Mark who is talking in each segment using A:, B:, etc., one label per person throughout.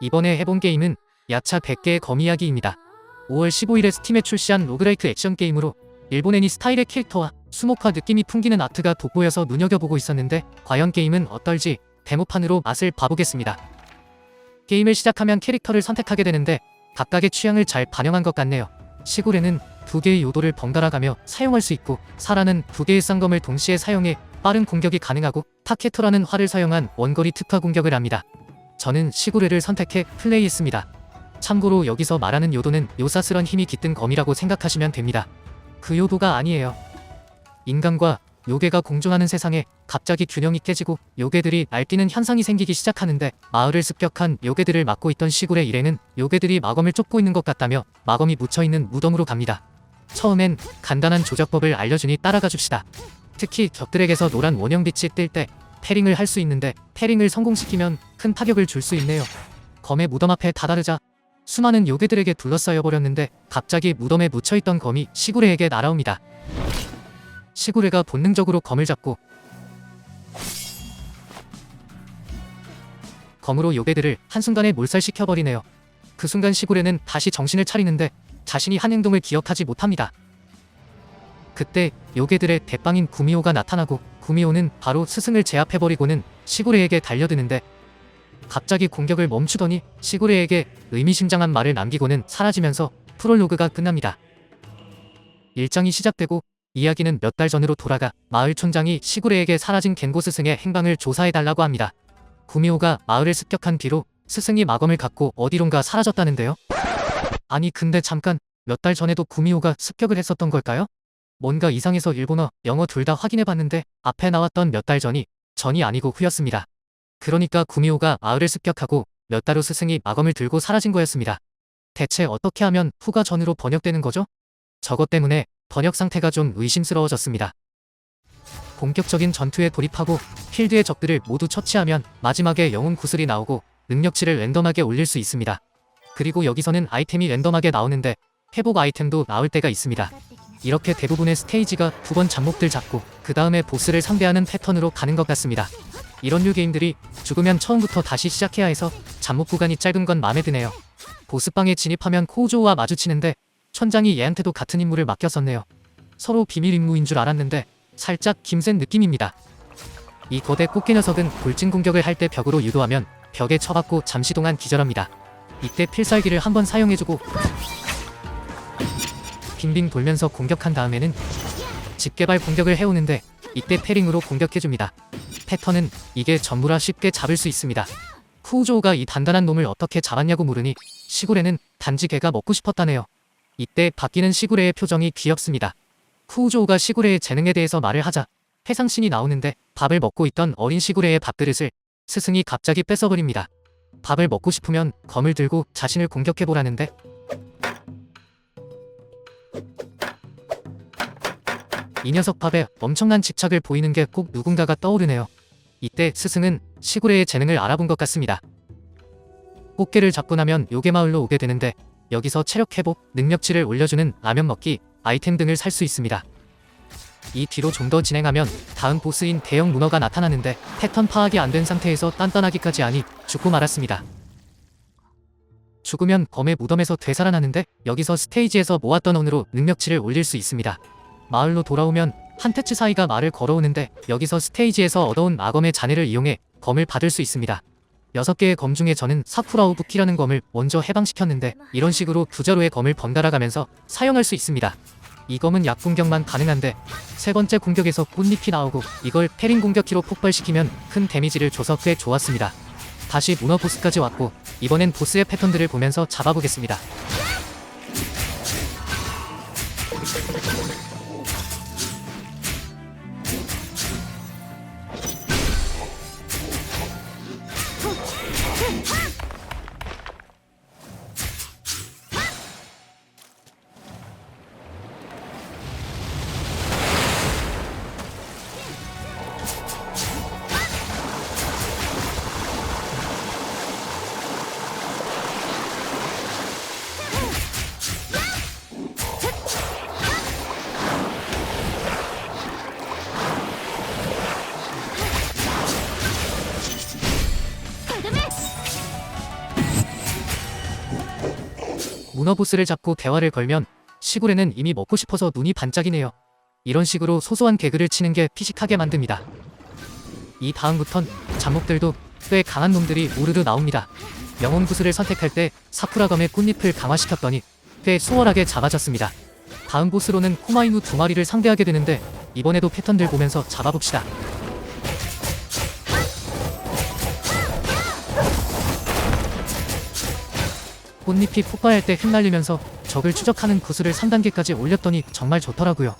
A: 이번에 해본 게임은 야차 100개의 검 이야기입니다. 5월 15일에 스팀에 출시한 로그라이크 액션 게임으로 일본 애니 스타일의 캐릭터와 수목화 느낌이 풍기는 아트가 돋보여서 눈여겨보고 있었는데 과연 게임은 어떨지 데모판으로 맛을 봐보겠습니다. 게임을 시작하면 캐릭터를 선택하게 되는데 각각의 취향을 잘 반영한 것 같네요. 시골에는 두 개의 요도를 번갈아가며 사용할 수 있고 사라는 두 개의 쌍검을 동시에 사용해 빠른 공격이 가능하고 타케토라는 활을 사용한 원거리 특화 공격을 합니다. 저는 시구레를 선택해 플레이했습니다. 참고로 여기서 말하는 요도는 요사스런 힘이 깃든 검이라고 생각하시면 됩니다. 그 요도가 아니에요. 인간과 요괴가 공존하는 세상에 갑자기 균형이 깨지고 요괴들이 날뛰는 현상이 생기기 시작하는데 마을을 습격한 요괴들을 막고 있던 시골의 일행은 요괴들이 마검을 쫓고 있는 것 같다며 마검이 묻혀있는 무덤으로 갑니다. 처음엔 간단한 조작법을 알려주니 따라가 줍시다. 특히 적들에게서 노란 원형빛이 뜰 때 패링을 할 수 있는데 패링을 성공시키면 큰 타격을 줄 수 있네요. 검의 무덤 앞에 다다르자 수많은 요괴들에게 둘러싸여 버렸는데 갑자기 무덤에 묻혀있던 검이 시구레에게 날아옵니다. 시구레가 본능적으로 검을 잡고 검으로 요괴들을 한순간에 몰살시켜버리네요. 그 순간 시구레는 다시 정신을 차리는데 자신이 한 행동을 기억하지 못합니다. 그때 요괴들의 대빵인 구미호가 나타나고 구미호는 바로 스승을 제압해버리고는 시구레에게 달려드는데 갑자기 공격을 멈추더니 시구레에게 의미심장한 말을 남기고는 사라지면서 프롤로그가 끝납니다. 일장이 시작되고 이야기는 몇 달 전으로 돌아가 마을 촌장이 시구레에게 사라진 겐고 스승의 행방을 조사해달라고 합니다. 구미호가 마을을 습격한 뒤로 스승이 마검을 갖고 어디론가 사라졌다는데요. 아니 근데 잠깐 몇 달 전에도 구미호가 습격을 했었던 걸까요? 뭔가 이상해서 일본어, 영어 둘 다 확인해봤는데 앞에 나왔던 몇 달 전이 전이 아니고 후였습니다. 그러니까 구미호가 마을을 습격하고 몇 달 후 스승이 마검을 들고 사라진 거였습니다. 대체 어떻게 하면 후가 전으로 번역되는 거죠? 저것 때문에 번역 상태가 좀 의심스러워졌습니다. 본격적인 전투에 돌입하고 필드의 적들을 모두 처치하면 마지막에 영웅 구슬이 나오고 능력치를 랜덤하게 올릴 수 있습니다. 그리고 여기서는 아이템이 랜덤하게 나오는데 회복 아이템도 나올 때가 있습니다. 이렇게 대부분의 스테이지가 두 번 잡목들 잡고 그 다음에 보스를 상대하는 패턴으로 가는 것 같습니다. 이런 류 게임들이 죽으면 처음부터 다시 시작해야 해서 잡목 구간이 짧은 건 마음에 드네요. 보스방에 진입하면 코우조우와 마주치는데 천장이 얘한테도 같은 임무를 맡겼었네요. 서로 비밀 임무인 줄 알았는데 살짝 김센 느낌입니다. 이 거대 꽃게 녀석은 돌진 공격을 할 때 벽으로 유도하면 벽에 쳐박고 잠시 동안 기절합니다. 이때 필살기를 한번 사용해주고 빙빙 돌면서 공격한 다음에는 집게발 공격을 해오는데 이때 패링으로 공격해줍니다. 패턴은 이게 전부라 쉽게 잡을 수 있습니다. 쿠우조우가 이 단단한 놈을 어떻게 잡았냐고 물으니 시구레는 단지 개가 먹고 싶었다네요. 이때 바뀌는 시구레의 표정이 귀엽습니다. 쿠우조우가 시구레의 재능에 대해서 말을 하자 해상신이 나오는데 밥을 먹고 있던 어린 시구레의 밥그릇을 스승이 갑자기 뺏어버립니다. 밥을 먹고 싶으면 검을 들고 자신을 공격해보라는데 이 녀석 밥에 엄청난 집착을 보이는 게 꼭 누군가가 떠오르네요. 이때 스승은 시구레의 재능을 알아본 것 같습니다. 꽃게를 잡고 나면 요괴 마을로 오게 되는데 여기서 체력 회복, 능력치를 올려주는 라면 먹기, 아이템 등을 살 수 있습니다. 이 뒤로 좀 더 진행하면 다음 보스인 대형 문어가 나타나는데 패턴 파악이 안 된 상태에서 단단하기까지 하니 죽고 말았습니다. 죽으면 검의 무덤에서 되살아나는데 여기서 스테이지에서 모았던 원으로 능력치를 올릴 수 있습니다. 마을로 돌아오면 한테츠 사이가 말을 걸어오는데 여기서 스테이지에서 얻어온 마검의 잔해를 이용해 검을 받을 수 있습니다. 6개의 검 중에 저는 사쿠라우 부키라는 검을 먼저 해방시켰는데 이런 식으로 두 자루의 검을 번갈아 가면서 사용할 수 있습니다. 이 검은 약 공격만 가능한데 세 번째 공격에서 꽃잎이 나오고 이걸 패링 공격키로 폭발시키면 큰 데미지를 줘서 꽤 좋았습니다. 다시 문어 보스까지 왔고 이번엔 보스의 패턴들을 보면서 잡아보겠습니다. 문어 보스를 잡고 대화를 걸면 시골에는 이미 먹고 싶어서 눈이 반짝이네요. 이런 식으로 소소한 개그를 치는 게 피식하게 만듭니다. 이 다음부턴 잡목들도 꽤 강한 놈들이 우르르 나옵니다. 영혼 구슬을 선택할 때 사쿠라검의 꽃잎을 강화시켰더니 꽤 수월하게 잡아졌습니다. 다음 보스로는 코마이누 두 마리를 상대하게 되는데 이번에도 패턴들 보면서 잡아봅시다. 꽃잎이 폭발할 때 흩날리면서 적을 추적하는 구슬을 3단계까지 올렸더니 정말 좋더라고요.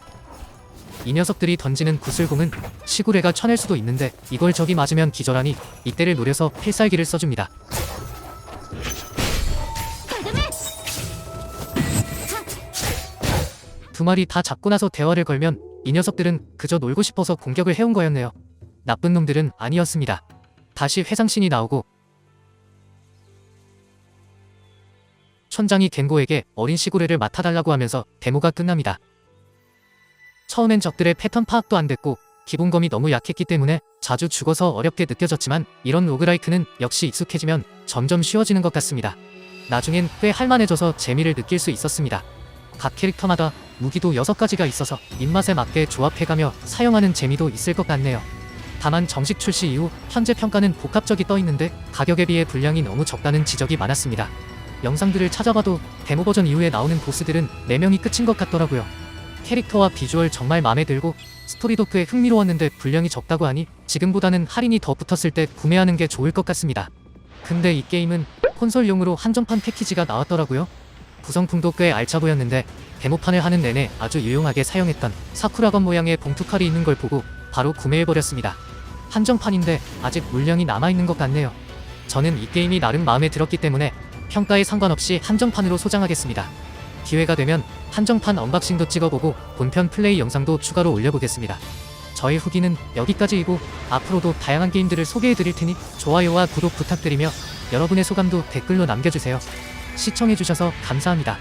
A: 이 녀석들이 던지는 구슬공은 시구레가 쳐낼 수도 있는데 이걸 적이 맞으면 기절하니 이때를 노려서 필살기를 써줍니다. 두 마리 다 잡고 나서 대화를 걸면 이 녀석들은 그저 놀고 싶어서 공격을 해온 거였네요. 나쁜 놈들은 아니었습니다. 다시 회상신이 나오고 촌장이 겐고에게 어린 시구레를 맡아달라고 하면서 데모가 끝납니다. 처음엔 적들의 패턴 파악도 안 됐고 기본검이 너무 약했기 때문에 자주 죽어서 어렵게 느껴졌지만 이런 로그라이크는 역시 익숙해지면 점점 쉬워지는 것 같습니다. 나중엔 꽤 할만해져서 재미를 느낄 수 있었습니다. 각 캐릭터마다 무기도 6가지가 있어서 입맛에 맞게 조합해가며 사용하는 재미도 있을 것 같네요. 다만 정식 출시 이후 현재 평가는 복합적이 떠 있는데 가격에 비해 분량이 너무 적다는 지적이 많았습니다. 영상들을 찾아봐도 데모 버전 이후에 나오는 보스들은 4명이 끝인 것 같더라고요. 캐릭터와 비주얼 정말 마음에 들고 스토리도 꽤 흥미로웠는데 분량이 적다고 하니 지금보다는 할인이 더 붙었을 때 구매하는 게 좋을 것 같습니다. 근데 이 게임은 콘솔용으로 한정판 패키지가 나왔더라고요. 구성품도 꽤 알차 보였는데 데모판을 하는 내내 아주 유용하게 사용했던 사쿠라건 모양의 봉투칼이 있는 걸 보고 바로 구매해버렸습니다. 한정판인데 아직 물량이 남아있는 것 같네요. 저는 이 게임이 나름 마음에 들었기 때문에 평가에 상관없이 한정판으로 소장하겠습니다. 기회가 되면 한정판 언박싱도 찍어보고 본편 플레이 영상도 추가로 올려보겠습니다. 저의 후기는 여기까지이고 앞으로도 다양한 게임들을 소개해드릴 테니 좋아요와 구독 부탁드리며 여러분의 소감도 댓글로 남겨주세요. 시청해주셔서 감사합니다.